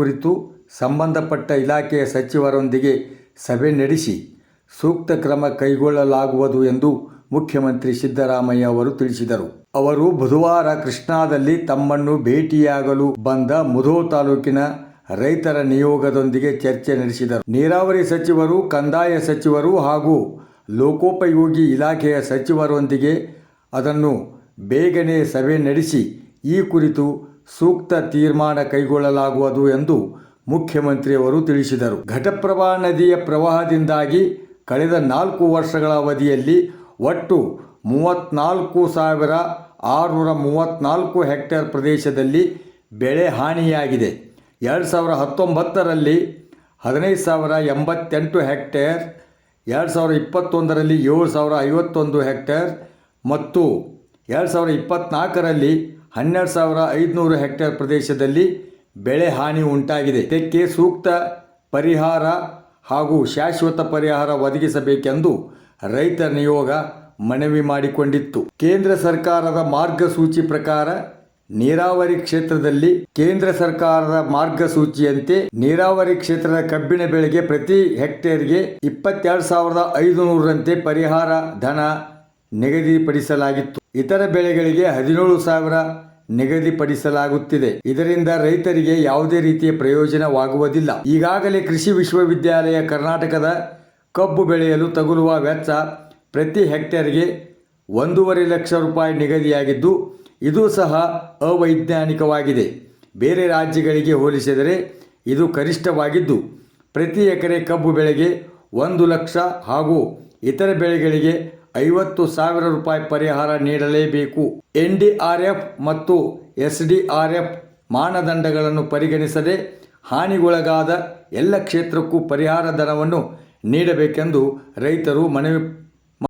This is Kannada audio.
ಕುರಿತು ಸಂಬಂಧಪಟ್ಟ ಇಲಾಖೆಯ ಸಚಿವರೊಂದಿಗೆ ಸಭೆ ನಡೆಸಿ ಸೂಕ್ತ ಕ್ರಮ ಕೈಗೊಳ್ಳಲಾಗುವುದು ಎಂದು ಮುಖ್ಯಮಂತ್ರಿ ಸಿದ್ದರಾಮಯ್ಯ ಅವರು ತಿಳಿಸಿದರು. ಅವರು ಬುಧವಾರ ಕೃಷ್ಣಾದಲ್ಲಿ ತಮ್ಮನ್ನು ಭೇಟಿಯಾಗಲು ಬಂದ ಮುಧೋ ತಾಲೂಕಿನ ರೈತರ ನಿಯೋಗದೊಂದಿಗೆ ಚರ್ಚೆ ನಡೆಸಿದರು. ನೀರಾವರಿ ಸಚಿವರು, ಕಂದಾಯ ಸಚಿವರು ಹಾಗೂ ಲೋಕೋಪಯೋಗಿ ಇಲಾಖೆಯ ಸಚಿವರೊಂದಿಗೆ ಅದನ್ನು ಬೇಗನೆ ಸಭೆ ನಡೆಸಿ ಈ ಕುರಿತು ಸೂಕ್ತ ತೀರ್ಮಾನ ಕೈಗೊಳ್ಳಲಾಗುವುದು ಎಂದು ಮುಖ್ಯಮಂತ್ರಿಯವರು ತಿಳಿಸಿದರು. ಘಟಪ್ರಭಾ ನದಿಯ ಪ್ರವಾಹದಿಂದಾಗಿ ಕಳೆದ ನಾಲ್ಕು ವರ್ಷಗಳ ಅವಧಿಯಲ್ಲಿ ಒಟ್ಟು ಮೂವತ್ತ್ನಾಲ್ಕು ಸಾವಿರ ಆರುನೂರ ಮೂವತ್ತ್ನಾಲ್ಕು ಹೆಕ್ಟೇರ್ ಪ್ರದೇಶದಲ್ಲಿ ಬೆಳೆ ಹಾನಿಯಾಗಿದೆ. ಎರಡು ಸಾವಿರ ಹತ್ತೊಂಬತ್ತರಲ್ಲಿ ಹದಿನೈದು ಸಾವಿರ ಎಂಬತ್ತೆಂಟು ಹೆಕ್ಟೇರ್, ಎರಡು ಸಾವಿರ ಇಪ್ಪತ್ತೊಂದರಲ್ಲಿ ಏಳು ಸಾವಿರ ಐವತ್ತೊಂದು ಹೆಕ್ಟೇರ್ ಮತ್ತು ಎರಡು ಸಾವಿರ ಇಪ್ಪತ್ತ್ನಾಲ್ಕರಲ್ಲಿ ಹನ್ನೆರಡು ಸಾವಿರ ಐದುನೂರು ಹೆಕ್ಟೇರ್ ಪ್ರದೇಶದಲ್ಲಿ ಬೆಳೆ ಹಾನಿ ಉಂಟಾಗಿದೆ. ಇದಕ್ಕೆ ಸೂಕ್ತ ಪರಿಹಾರ ಹಾಗೂ ಶಾಶ್ವತ ಪರಿಹಾರ ಒದಗಿಸಬೇಕೆಂದು ರೈತ ನಿಯೋಗ ಮನವಿ ಮಾಡಿಕೊಂಡಿತ್ತು. ಕೇಂದ್ರ ಸರ್ಕಾರದ ಮಾರ್ಗಸೂಚಿ ಪ್ರಕಾರ ನೀರಾವರಿ ಕ್ಷೇತ್ರದಲ್ಲಿ ಕೇಂದ್ರ ಸರ್ಕಾರದ ಮಾರ್ಗಸೂಚಿಯಂತೆ ನೀರಾವರಿ ಕ್ಷೇತ್ರದ ಕಬ್ಬಿನ ಬೆಳೆಗೆ ಪ್ರತಿ ಹೆಕ್ಟೇರ್ಗೆ ಇಪ್ಪತ್ತೆರಡು ಸಾವಿರದ ಐದುನೂರರಂತೆ ಪರಿಹಾರ ಧನ ನಿಗದಿಪಡಿಸಲಾಗಿತ್ತು. ಇತರ ಬೆಳೆಗಳಿಗೆ ಹದಿನೇಳು ಸಾವಿರ ನಿಗದಿಪಡಿಸಲಾಗುತ್ತಿದೆ. ಇದರಿಂದ ರೈತರಿಗೆ ಯಾವುದೇ ರೀತಿಯ ಪ್ರಯೋಜನವಾಗುವುದಿಲ್ಲ. ಈಗಾಗಲೇ ಕೃಷಿ ವಿಶ್ವವಿದ್ಯಾಲಯ ಕರ್ನಾಟಕದ ಕಬ್ಬು ಬೆಳೆಯಲು ತಗುಲುವ ವೆಚ್ಚ ಪ್ರತಿ ಹೆಕ್ಟೇರ್ಗೆ ಒಂದೂವರೆ ಲಕ್ಷ ರೂಪಾಯಿ ನಿಗದಿಯಾಗಿದ್ದು, ಇದು ಸಹ ಅವೈಜ್ಞಾನಿಕವಾಗಿದೆ. ಬೇರೆ ರಾಜ್ಯಗಳಿಗೆ ಹೋಲಿಸಿದರೆ ಇದು ಕನಿಷ್ಠವಾಗಿದ್ದು, ಪ್ರತಿ ಎಕರೆ ಕಬ್ಬು ಬೆಳೆಗೆ ಒಂದು ಲಕ್ಷ ಹಾಗೂ ಇತರ ಬೆಳೆಗಳಿಗೆ ಐವತ್ತು ಸಾವಿರ ರೂಪಾಯಿ ಪರಿಹಾರ ನೀಡಲೇಬೇಕು. ಎನ್ ಡಿ ಆರ್ ಎಫ್ ಮತ್ತು ಎಸ್ ಡಿ ಆರ್ ಎಫ್ ಮಾನದಂಡಗಳನ್ನು ಪರಿಗಣಿಸದೆ ಹಾನಿಗೊಳಗಾದ ಎಲ್ಲ ಕ್ಷೇತ್ರಕ್ಕೂ ಪರಿಹಾರ ಧನವನ್ನು ನೀಡಬೇಕೆಂದು ರೈತರು ಮನವಿ